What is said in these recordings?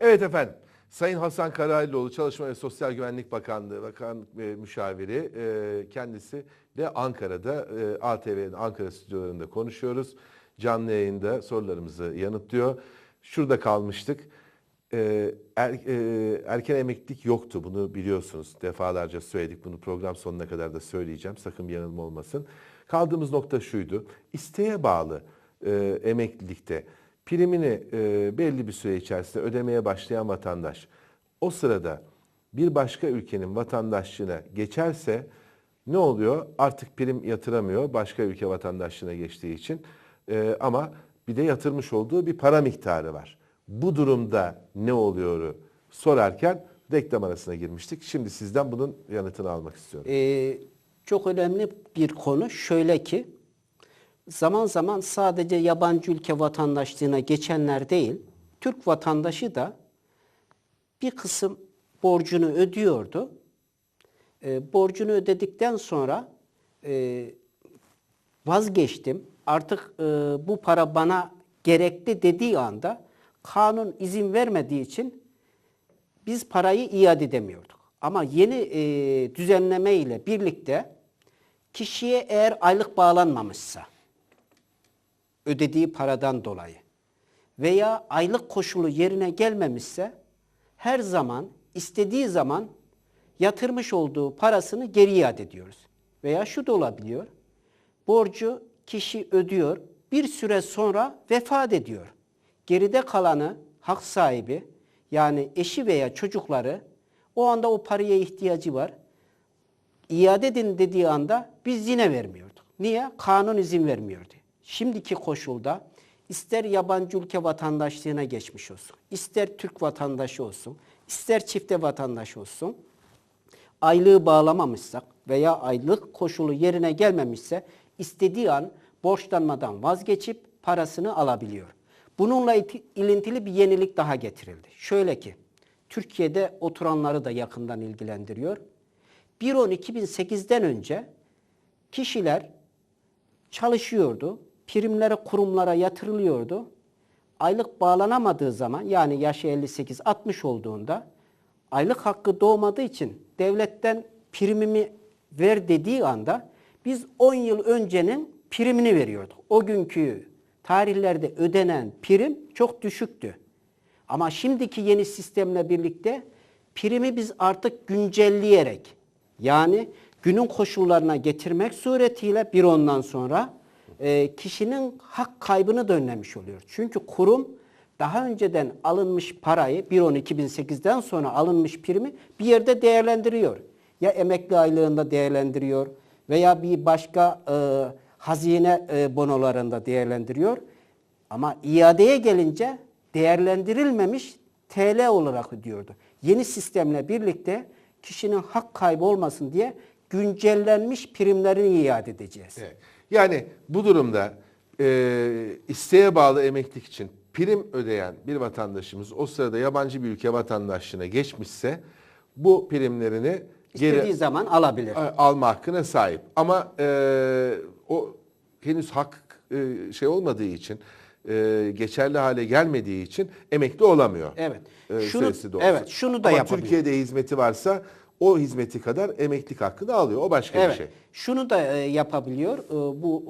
Evet efendim. Sayın Hasan Karaylıoğlu Çalışma ve Sosyal Güvenlik Bakanlığı Bakan ve Müşaviri e, kendisi de Ankara'da e, ATV'nin Ankara stüdyolarında konuşuyoruz. Canlı yayında sorularımızı yanıtlıyor. Şurada kalmıştık. E, er, e, erken emeklilik yoktu bunu biliyorsunuz. Defalarca söyledik bunu program sonuna kadar da söyleyeceğim. Sakın bir yanılma olmasın. Kaldığımız nokta şuydu. İsteğe bağlı e, emeklilikte primini e, belli bir süre içerisinde ödemeye başlayan vatandaş o sırada bir başka ülkenin vatandaşlığına geçerse ne oluyor? Artık prim yatıramıyor başka ülke vatandaşlığına geçtiği için. E, ama bir de yatırmış olduğu bir para miktarı var. Bu durumda ne oluyor sorarken reklam arasına girmiştik. Şimdi sizden bunun yanıtını almak istiyorum. Ee, çok önemli bir konu. Şöyle ki, zaman zaman sadece yabancı ülke vatandaşlığına geçenler değil, Türk vatandaşı da bir kısım borcunu ödüyordu. Ee, borcunu ödedikten sonra e, vazgeçtim, artık e, bu para bana gerekli dediği anda kanun izin vermediği için biz parayı iade edemiyorduk. Ama yeni e, düzenleme ile birlikte kişiye eğer aylık bağlanmamışsa ödediği paradan dolayı veya aylık koşulu yerine gelmemişse her zaman istediği zaman yatırmış olduğu parasını geri iade ediyoruz. Veya şu da olabiliyor. Borcu kişi ödüyor, bir süre sonra vefat ediyor. Geride kalanı hak sahibi yani eşi veya çocukları o anda o paraya ihtiyacı var. İade edin dediği anda biz yine vermiyorduk. Niye? Kanun izin vermiyordu. Şimdiki koşulda ister yabancı ülke vatandaşlığına geçmiş olsun, ister Türk vatandaşı olsun, ister çifte vatandaş olsun, aylığı bağlamamışsak veya aylık koşulu yerine gelmemişse istediği an borçlanmadan vazgeçip parasını alabiliyor. Bununla ilintili bir yenilik daha getirildi. Şöyle ki, Türkiye'de oturanları da yakından ilgilendiriyor. 1.10.2008'den önce kişiler çalışıyordu, primlere kurumlara yatırılıyordu. Aylık bağlanamadığı zaman yani yaşı 58-60 olduğunda aylık hakkı doğmadığı için devletten primimi ver dediği anda biz 10 yıl öncenin primini veriyorduk. O günkü tarihlerde ödenen prim çok düşüktü. Ama şimdiki yeni sistemle birlikte primi biz artık güncelleyerek yani günün koşullarına getirmek suretiyle bir ondan sonra e, kişinin hak kaybını da önlemiş oluyor. Çünkü kurum daha önceden alınmış parayı 1.10.2008'den sonra alınmış primi bir yerde değerlendiriyor. Ya emekli aylığında değerlendiriyor veya bir başka e, hazine e, bonolarında değerlendiriyor. Ama iadeye gelince değerlendirilmemiş TL olarak ödüyordu. Yeni sistemle birlikte kişinin hak kaybı olmasın diye güncellenmiş primlerini iade edeceğiz. Evet. Yani bu durumda e, isteğe bağlı emeklilik için prim ödeyen bir vatandaşımız o sırada yabancı bir ülke vatandaşlığına geçmişse bu primlerini İstediği geri zaman alabilir. alma hakkına sahip. Ama e, o henüz hak e, şey olmadığı için e, geçerli hale gelmediği için emekli olamıyor. Evet. E, Şunu- evet, şunu da Ama yapabilir. Türkiye'de hizmeti varsa o hizmeti kadar emeklilik hakkını alıyor. O başka Evet. bir şey. Şunu da e, yapabiliyor. E, bu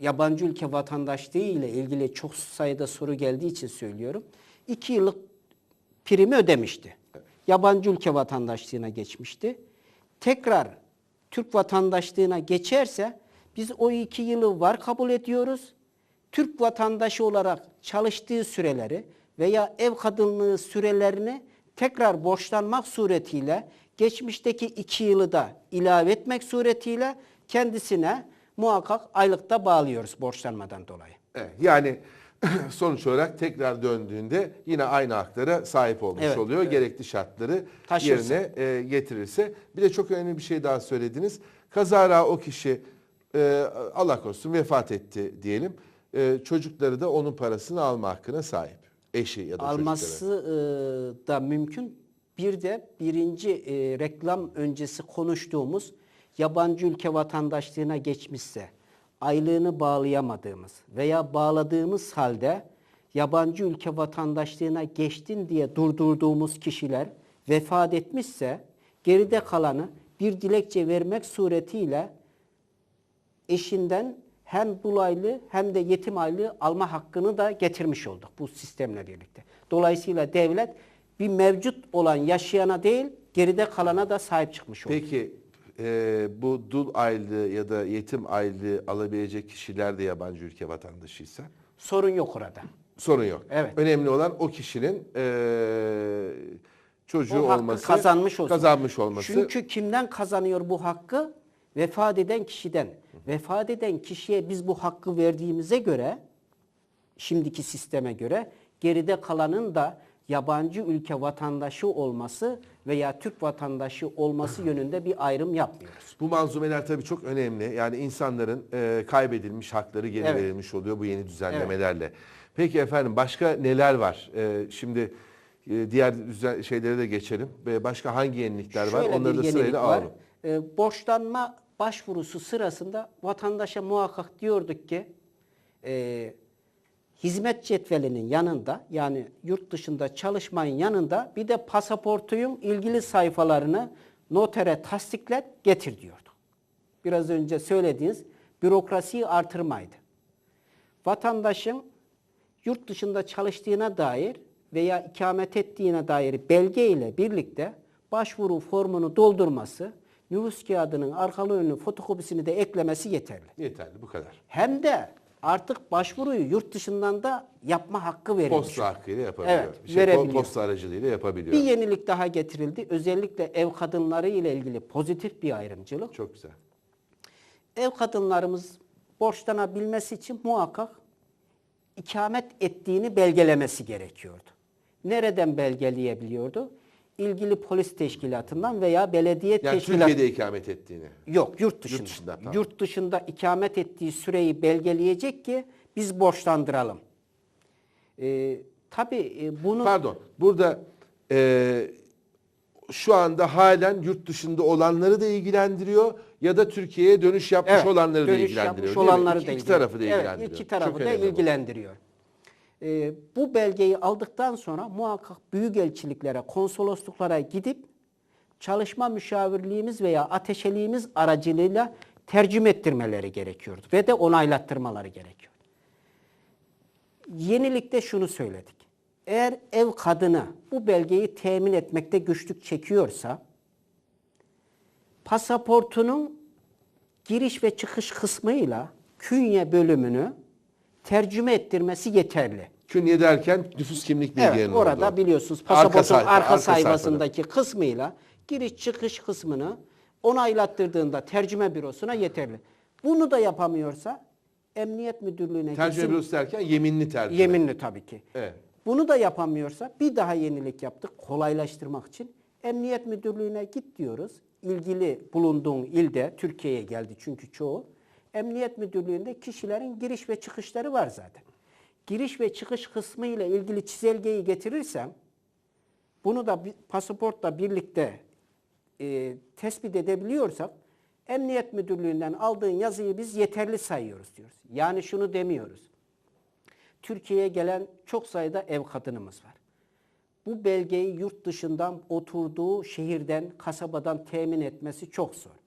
e, yabancı ülke vatandaşlığı ile ilgili çok sayıda soru geldiği için söylüyorum. İki yıllık primi ödemişti. Yabancı ülke vatandaşlığına geçmişti. Tekrar Türk vatandaşlığına geçerse biz o iki yılı var kabul ediyoruz. Türk vatandaşı olarak çalıştığı süreleri veya ev kadınlığı sürelerini tekrar borçlanmak suretiyle geçmişteki iki yılı da ilave etmek suretiyle kendisine muhakkak aylıkta bağlıyoruz borçlanmadan dolayı. Evet, yani sonuç olarak tekrar döndüğünde yine aynı haklara sahip olmuş Evet, oluyor. Gerekli şartları Taşırsa. yerine e, getirirse. Bir de çok önemli bir şey daha söylediniz. Kazara o kişi e, Allah korusun vefat etti diyelim. E, çocukları da onun parasını alma hakkına sahip. Eşi ya da çocukları. Alması e, da mümkün. Bir de birinci e, reklam öncesi konuştuğumuz yabancı ülke vatandaşlığına geçmişse aylığını bağlayamadığımız veya bağladığımız halde yabancı ülke vatandaşlığına geçtin diye durdurduğumuz kişiler vefat etmişse geride kalanı bir dilekçe vermek suretiyle eşinden hem dolaylı hem de yetim aylığı alma hakkını da getirmiş olduk bu sistemle birlikte. Dolayısıyla devlet bir mevcut olan yaşayana değil geride kalana da sahip çıkmış oldu. Peki e, bu dul aylığı ya da yetim aylığı alabilecek kişiler de yabancı ülke vatandaşıysa Sorun yok orada. sorun yok. Evet. Önemli olan o kişinin e, çocuğu O olması, kazanmış olsun. kazanmış olması. Çünkü kimden kazanıyor bu hakkı? Vefat eden kişiden. Vefat eden kişiye biz bu hakkı verdiğimize göre, şimdiki sisteme göre geride kalanın da yabancı ülke vatandaşı olması veya Türk vatandaşı olması yönünde bir ayrım yapmıyoruz. Bu manzumeler tabii çok önemli. Yani insanların e, kaybedilmiş hakları geri Evet. verilmiş oluyor bu yeni düzenlemelerle. Peki efendim başka neler var? E, şimdi e, diğer düzen, şeylere de geçelim. E, başka hangi yenilikler var? Şöyle Onları bir da sırayla var. alalım. Ee, borçlanma başvurusu sırasında vatandaşa muhakkak diyorduk ki e, hizmet cetvelinin yanında yani yurt dışında çalışmanın yanında bir de pasaportuyun ilgili sayfalarını notere tasdiklet getir diyorduk. Biraz önce söylediğiniz bürokrasiyi artırmaydı. Vatandaşın yurt dışında çalıştığına dair veya ikamet ettiğine dair belge ile birlikte başvuru formunu doldurması, nüfus kağıdının arkalı önlü fotokopisini de eklemesi yeterli. Yeterli bu kadar. Hem de artık başvuruyu yurt dışından da yapma hakkı verilmiş. Posta hakkıyla yapabiliyor. Evet, Şey, verebiliyor. posta aracılığıyla yapabiliyor. Bir yenilik daha getirildi. Özellikle ev kadınları ile ilgili pozitif bir ayrımcılık. Çok güzel. Ev kadınlarımız borçlanabilmesi için muhakkak ikamet ettiğini belgelemesi gerekiyordu. Nereden belgeleyebiliyordu? İlgili polis teşkilatından veya belediye Yani teşkilatı. Türkiye'de ikamet ettiğini. Yok yurt dışında. Yurt dışında, dışında, tamam. ikamet ettiği süreyi belgeleyecek ki biz borçlandıralım. Ee, tabii e, bunu Pardon. Burada e, şu anda halen yurt dışında olanları da ilgilendiriyor ya da Türkiye'ye dönüş yapmış Evet, olanları da dönüş ilgilendiriyor. yapmış değil mi? olanları İki- da iki ilgilendiriyor. tarafı da ilgilendiriyor. Evet, iki Çok tarafı da önemli bu. Ee, bu belgeyi aldıktan sonra muhakkak büyükelçiliklere, konsolosluklara gidip çalışma müşavirliğimiz veya ateşeliğimiz aracılığıyla tercüme ettirmeleri gerekiyordu ve de onaylattırmaları gerekiyordu. Yenilikte şunu söyledik. Eğer ev kadını bu belgeyi temin etmekte güçlük çekiyorsa pasaportunun giriş ve çıkış kısmıyla künye bölümünü tercüme ettirmesi yeterli. Künye derken nüfus kimlik bilgilerinin Evet, orada olduğu. biliyorsunuz Arka pasaportun sayfa, arka, arka sayfasındaki kısmıyla giriş çıkış kısmını onaylattırdığında tercüme bürosuna yeterli. Bunu da yapamıyorsa Emniyet Müdürlüğü'ne Tercüme gitsin. bürosu derken yeminli tercüme. Yeminli tabii ki. Evet. Bunu da yapamıyorsa bir daha yenilik yaptık kolaylaştırmak için. Emniyet Müdürlüğü'ne git diyoruz. İlgili bulunduğun ilde Türkiye'ye geldi çünkü çoğu. Emniyet Müdürlüğü'nde kişilerin giriş ve çıkışları var zaten. Giriş ve çıkış kısmı ile ilgili çizelgeyi getirirsem bunu da pasaportla birlikte e, tespit edebiliyorsak Emniyet Müdürlüğü'nden aldığın yazıyı biz yeterli sayıyoruz diyoruz. Yani şunu demiyoruz. Türkiye'ye gelen çok sayıda ev kadınımız var. Bu belgeyi yurt dışından oturduğu şehirden, kasabadan temin etmesi çok zor.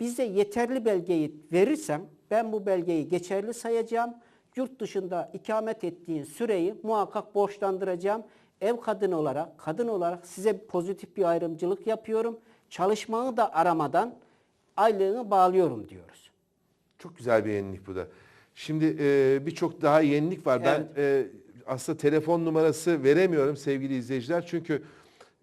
Bize yeterli belgeyi verirsem ben bu belgeyi geçerli sayacağım. Yurt dışında ikamet ettiğin süreyi muhakkak borçlandıracağım. Ev kadını olarak, kadın olarak size pozitif bir ayrımcılık yapıyorum. Çalışmanı da aramadan aylığını bağlıyorum diyoruz. Çok güzel bir yenilik bu da. Şimdi e, birçok daha yenilik var. Ben e, aslında telefon numarası veremiyorum sevgili izleyiciler. Çünkü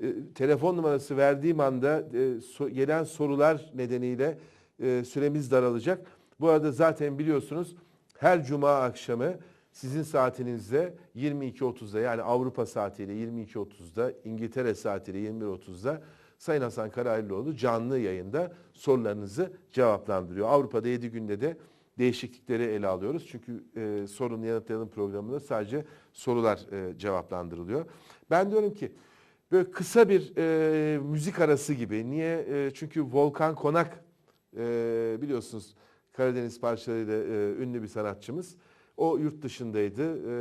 e, telefon numarası verdiğim anda e, so- gelen sorular nedeniyle e, süremiz daralacak. Bu arada zaten biliyorsunuz her cuma akşamı sizin saatinizde 22.30'da yani Avrupa saatiyle 22.30'da, İngiltere saatiyle 21.30'da Sayın Hasan Karaylıoğlu canlı yayında sorularınızı cevaplandırıyor. Avrupa'da 7 günde de değişiklikleri ele alıyoruz. Çünkü e, sorunu yanıtlayalım programında sadece sorular e, cevaplandırılıyor. Ben diyorum ki böyle kısa bir e, müzik arası gibi. Niye? E, çünkü Volkan Konak e, biliyorsunuz Karadeniz parçalarıyla e, ünlü bir sanatçımız. O yurt dışındaydı. E,